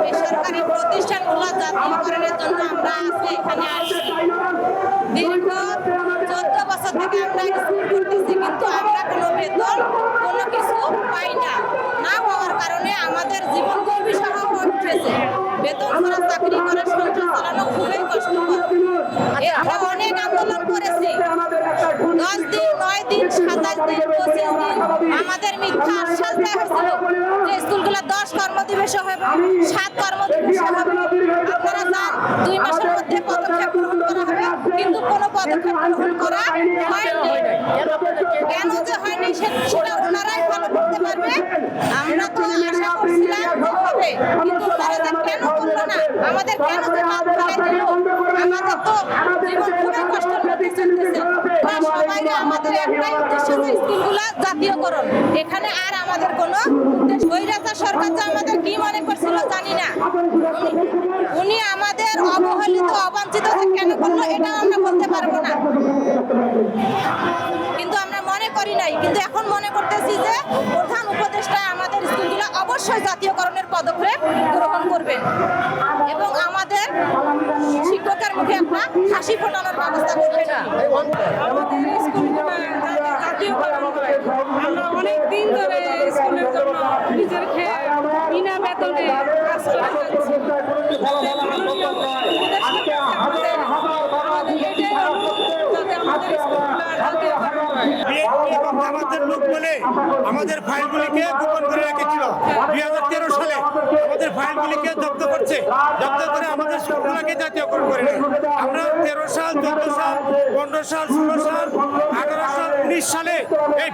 বেসরকারি প্রতিষ্ঠানগুলো জাতীয়করণের জন্য আমরা আজকে এখানে আসছি। দীর্ঘ চোদ্দ বছর থেকে আমরা স্কুল করতেছি, কিন্তু আমরা কোনো বেতন, কোনো কিছু পাই না। না পাওয়ার কারণে আমাদের জীবন দুর্বিষহ হয়ে উঠেছে। বেতন ছাড়া চাকরি করে সংসার চালানো খুবই কষ্টকর। অনেক আন্দোলন করেছি। নয় দিন সাতাশ দিন পঁচিশ দিন। আমাদের মিথ্যা আশ্বাস দেওয়া হয়েছিল যে স্কুলগুলো দশ কর্মদিবসে হবে। সাত কর্মদিবসে হবে। আপনারা যান দুই মাসের মধ্যে পদক্ষেপ গ্রহণ করা হবে। কিন্তু কোনো পদক্ষেপ গ্রহণ করা হয়নি। কেন যে হয়নি সেটা ওনারাই ভালো করতে পারবে। আমরা তো আশা করছিলাম হবে। কিন্তু যে কেন করল না? আমাদের কেন যে বাদ ফেলাই দিল? আমাদের তো জীবন খুবই কষ্টের মধ্যে চলতেছে। আমাদের একটাই উদ্দেশ্য স্কুলগুলো জাতীয়করণ। এখানে আর আমাদের কোনো উদ্দেশ্য বৈরাচার সরকার যে আমাদের কি মনে করছিল জানি না। উনি আমাদের অবহেলিত অবাঞ্ছিত কেন করল এটাও আমরা বলতে পারব না। কিন্তু আমরা মনে করি নাই। কিন্তু এখন মনে করতেছি যে প্রধান উপদেষ্টা আমাদের স্কুলগুলো অবশ্যই জাতীয়করণের পদক্ষেপ গ্রহণ করবেন এবং আমাদের শিক্ষকের মুখে একটা হাসি ফোটানোর ব্যবস্থা করবেন আমাদের স্কুলগুলো যাতে জাতীয়করণ হয় আমরা অনেক দিন ধরে স্কুলের জন্য নিজের খেয়ে বিনা কাজ করে কাছে আমাদের এটাই অনুরোধ যাতে আমাদের স্কুলগুলো জাতীয়করণ হয় লোক বলে আমাদের ফাইলগুলিকে গোপন করে রেখেছিল। দুই হাজার তেরো সালে আমাদের ফাইলগুলিকে জব্দ করছে। জব্দ করে আমাদের জাতীয়করণ করে আমরা তেরো সাল, চোদ্দ সাল, পনেরো সাল, ষোলো সাল, আঠারো সাল, উনিশ সালে এই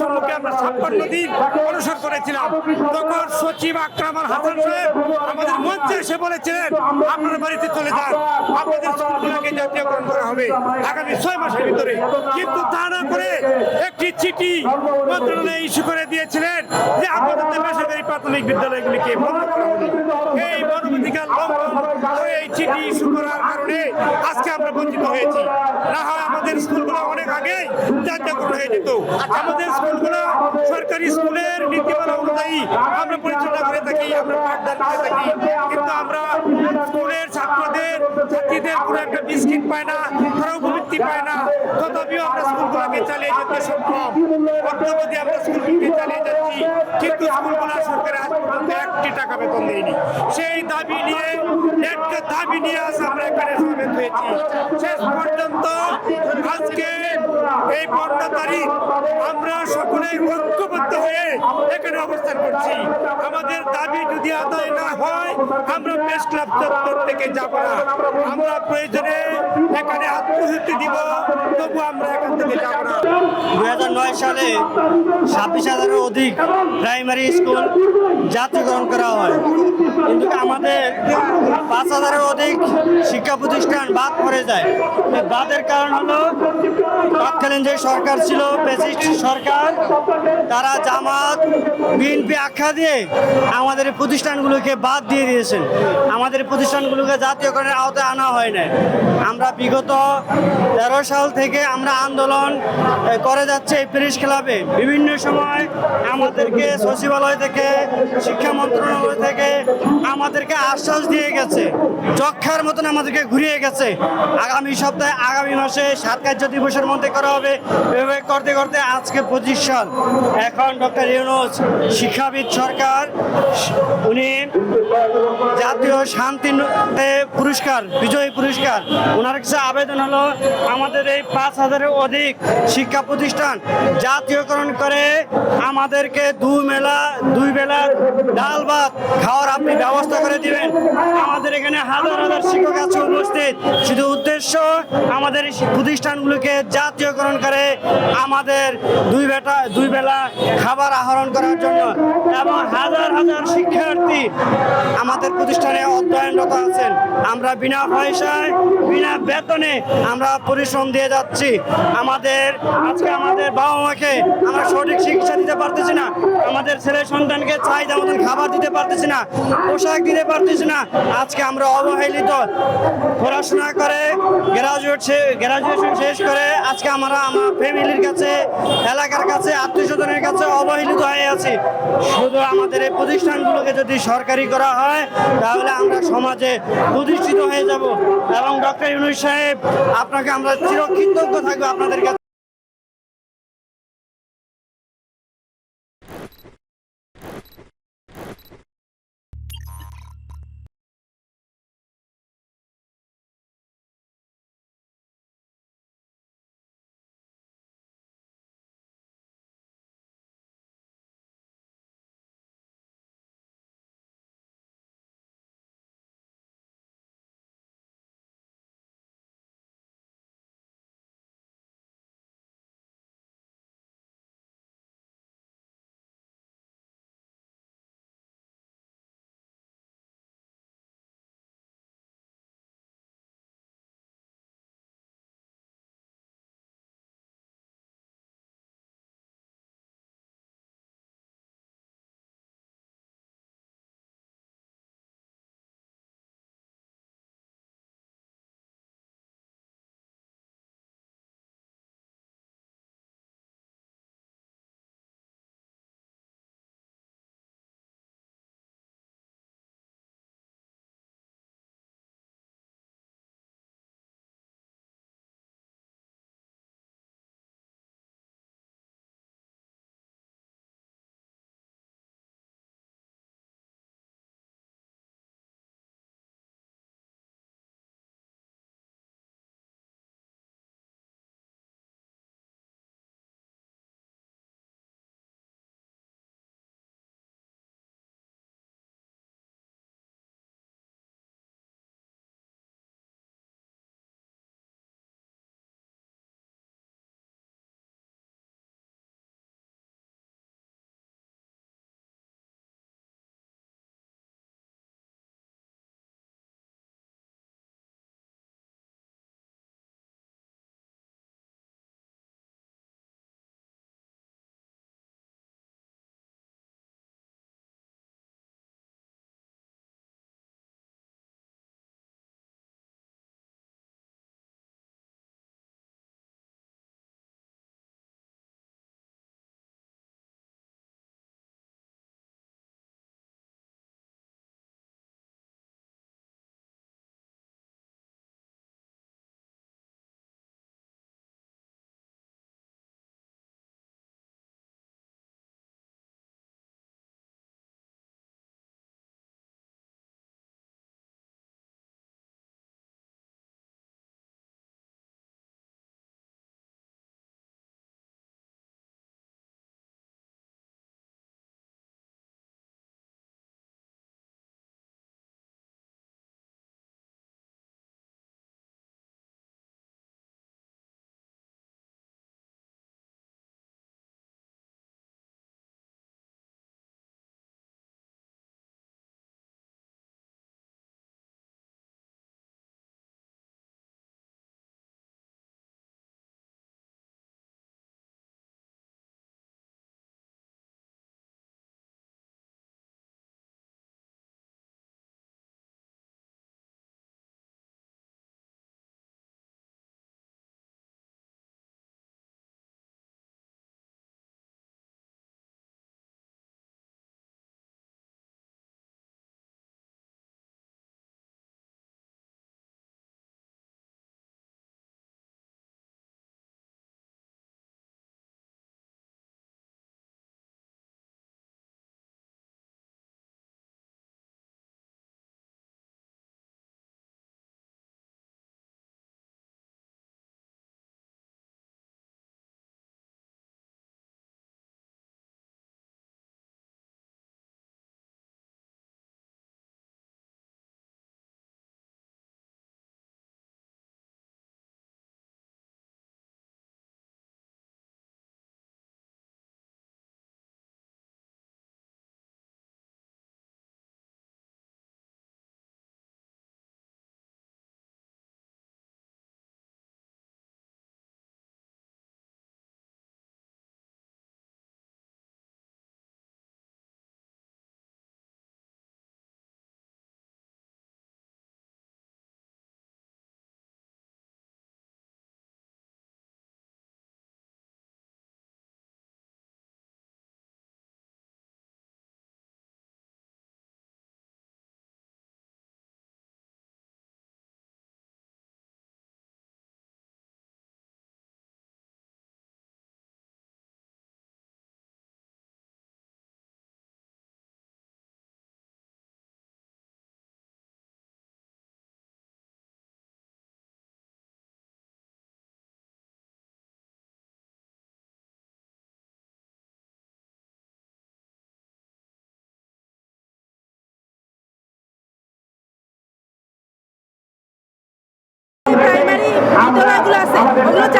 সম্মুখে আমরা ছাপ্পান্ন দিন অনুসরণ করেছিলাম। তখন সচিব আক্রামান হাসান সাহেব আমাদের মঞ্চে এসে বলেছিলেন, আপনার বাড়িতে চলে যান। আপনাদের জাতীয়করণ করা হবে আগামী ছয় মাসের ভিতরে। কিন্তু তা না করে একটি চিঠি মন্ত্রণালয়ে ইস্যু করে দিয়েছিলেন যে আপাতত বেসরকারি প্রাথমিক বিদ্যালয়গুলিকে করা এই মানবাধিকার লঙ্ঘন এই চিঠি ইস্যু করার কারণে আজকে আমরা বঞ্চিত হয়েছি। না হয় আমাদের স্কুলগুলো অনেক আগে যাত্রা করতে হয়ে যেত। আমাদের স্কুলগুলো সরকারি নীতিমালা অনুযায়ী আমরা পরিচালনা করে থাকি, আমরা পাঠদান করে থাকি। কিন্তু আমরা স্কুলের ছাত্রদের, ছাত্রীদের কোনো একটা বিস্কিট পায় না তারা উপবৃত্তি পায় না। তথাপিও আমরা স্কুলগুলোকে চালিয়ে যেতে সক্ষম। অর্থবধি আমরা স্কুলগুলোকে চালিয়ে যাচ্ছি, কিন্তু স্কুলগুলো সরকারের আজ পর্যন্ত একটি টাকা বেতন দেয়নি। সেই দাবি নিয়ে একটা দাবি নিয়ে আজ আমরা এখানে সমেত হয়েছি। শেষ পর্যন্ত আজকে এই পনেরো তারিখ আমরা সকলে ঐক্যবদ্ধ হয়ে এখানে অবস্থান করছি। আমাদের দাবি যদি আদায় না হয়, আমরা প্রেস ক্লাব চত্বর থেকে যাব না। আমরা প্রয়োজনে এখানে আত্মহত্যা দিব, তবু আমরা এখান থেকে যাব না। দুই হাজার নয় সালে ছাব্বিশ হাজারের অধিক প্রাইমারি স্কুল জাতীয়করণ করা হয়। কিন্তু আমাদের পাঁচ হাজারের অধিক শিক্ষা প্রতিষ্ঠান বাদ পড়ে যায়। এই বাদের কারণ হলো, তৎকালীন যে সরকার ছিল পেসিস্ট সরকার, তারা জামাত, বিএনপি আখ্যা দিয়ে আমাদের প্রতিষ্ঠানগুলোকে বাদ দিয়ে দিয়েছেন। আমাদের প্রতিষ্ঠানগুলোকে জাতীয়করণের আওতায় আনা হয় না আমরা বিগত তেরো সাল থেকে আমরা আন্দোলন করে যাচ্ছে এই প্রেস ক্লাবে। বিভিন্ন সময় আমাদেরকে সচিবালয় থেকে, শিক্ষা মন্ত্রণালয় থেকে আমাদেরকে আশ্বাস দিয়ে গেছে। যক্ষার মতন আমাদেরকে ঘুরিয়ে গেছে। আগামী সপ্তাহে, আগামী মাসে সাত কার্য দিবসের মধ্যে করা হবে। এভাবে করতে করতে আজকে পঁচিশ সাল এখন ডক্টর ইউনুস শিক্ষাবিদ সরকার, উনি জাতীয় শান্তি পুরস্কার, বিজয়ী পুরস্কার। ওনার কাছে আবেদন হলো, আমাদের এই পাঁচ হাজারের অধিক শিক্ষা প্রতিষ্ঠান জাতীয়করণ করে আমাদেরকে দুই মেলা, দুই বেলা ডাল ভাত খাওয়ার আপনি ব্যবস্থা করে দিবেন। আমাদের এখানে হাজার হাজার শিক্ষক আছে উপস্থিত। শুধু উদ্দেশ্য, আমাদের প্রতিষ্ঠানগুলোকে জাতীয়করণ করে আমাদের দুই বেটা দুই বেলা খাবার আহরণ করার জন্য। এবং হাজার শিক্ষার্থী আমাদের প্রতিষ্ঠানে অধ্যয়নরত আছেন। আমরা বিনা পয়সায়, বিনা বেতনে আমরা পরিশ্রম দিয়ে যাচ্ছি। আমাদের, আজকে আমাদের বাবা মাকে আমরা সঠিক শিক্ষা দিতে পারতেছি না। আমাদের ছেলে সন্তানকে চাহিদা মতন খাবার দিতে পারতেছি না, পোশাক দিতে পারতেছি না। আজকে আমরা অবহেলিত। পড়াশোনা করে গ্রাজুয়েট গ্রাজুয়েশন শেষ করে আজকে আমরা আমার ফ্যামিলির কাছে, এলাকার কাছে আত্মীয় স্বজনের কাছে অবহেলিত হয়ে আছি। শুধু আমাদের এই প্রতিষ্ঠানগুলোকে যদি সরকারি করা হয়, তাহলে আমরা সমাজে প্রতিষ্ঠিত হয়ে যাব। এবং ডক্টর ইউনুস সাহেব, আপনাকে আমরা চিরকৃতজ্ঞ থাকব আপনাদের কাছে।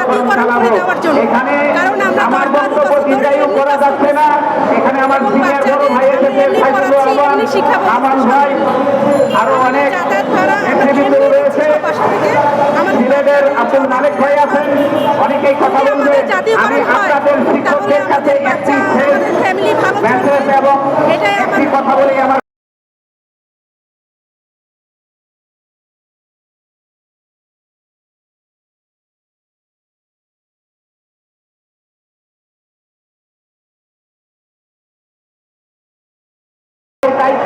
করে দেওয়ার জন্য। কারণ আমরা দশ বারো বছর ধরে এমনি কাজ যাচ্ছে না। এখানে আমার এবং সিনিয়র বড় ভাই বাচ্চাদের আমি এমনি পড়াচ্ছি, এমনি শিক্ষা ব্যবস্থা আমার ভাই আরও অনেক যাতায়াত ভাড়া আমরা এমনি রয়েছে। বাসা থেকে আমাদের সিলেটের আব্দুল মালিক ভাই আছেন। অনেকেই কথা বলবে আমাদের জাতীয়করণ আমি হয়, আপনাদের তাহলে আমাদের একটি বাচ্চা, আমাদের family ভালো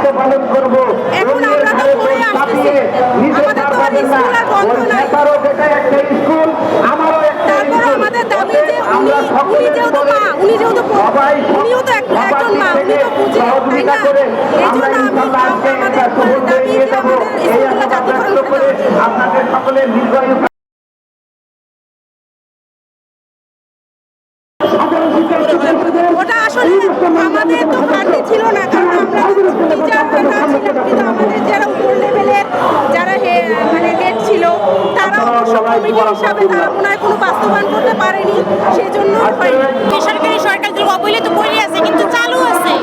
দায়িত্ব পালন করব এখন আমরা তো পড়ে আসতেছি। আমাদের তো আর স্কুল আর বন্ধ নাই। একটা স্কুল আমারও একটা তারপরে। আমাদের দাবি যে উনি উনি যেহেতু মা উনি যেহেতু উনিও তো একজন মা উনি তো বুঝে তাই না এই জন্য আমি আমাদের দাবি যে আমাদের স্কুলগুলো জাতীয়করণ করে। আপনাদের সকলের দীর্ঘায়ু ওটা আসলে আমাদের তো ঘাটতি ছিল না কারণ আমরা টিচাররা না ছিলাম কিন্তু আমাদের যারা উপর লেভেলের যারা হে- মানে হেড ছিল তারা অবশ্য কমিটির হিসাবে তারা মনে হয় কোনো বাস্তবায়ন করতে পারেনি সেই জন্য হয়নি বেসরকারি সরকারি অবহেলিত করে আছে কিন্তু চালু আছে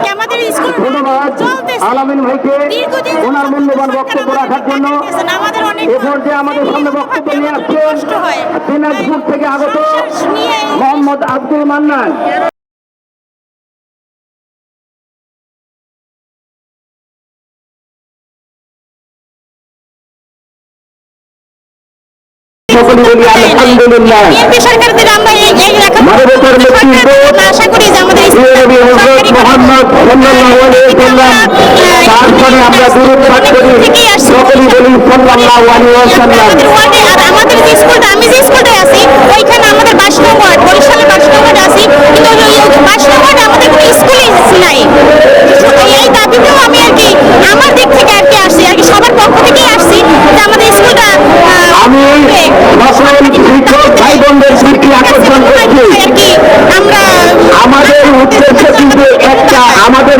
কি আমাদের স্কুল ধন্যবাদ চলতেছে আলামিন ভাইকে ওনার মূল্যবান বক্তব্য রাখার জন্য টাকা দিয়েছেন, আমাদের সামনে বক্তব্য নিয়ে আসছেন দিনাজপুর থেকে আগত মোহাম্মদ আব্দুল মান্নান। আলহামদুলিল্লাহ। আমরা এই এই মানবতার নেতৃত্ব আশা করি যে আমাদের মুহাম্মদ ওয়াসাল্লাম। তারপরে আমরা দূরত পাঠ করি। সকলে বলি সাল্লাল্লাহু আলাইহি ওয়াসাল্লাম। আমাদের যে স্কুলটা আমি যে স্কুলটা আছি ওইখানে আমাদের বাস নম্বর বরিশালে বাস নম্বর আছি কিন্তু ওই বাস নম্বরটা আমাদের কোনো স্কুলেই নাই। এই দাবিতেও আমি আর কি আমার দিক থেকে আর কি আসছি আর কি সবার পক্ষ থেকেই আসছি যে আমাদের স্কুলটা আমি ভাই বোনদের স্মৃতি আকর্ষণ করছি? আমরা আমাদের উদ্দেশ্য কিন্তু একটা আমাদের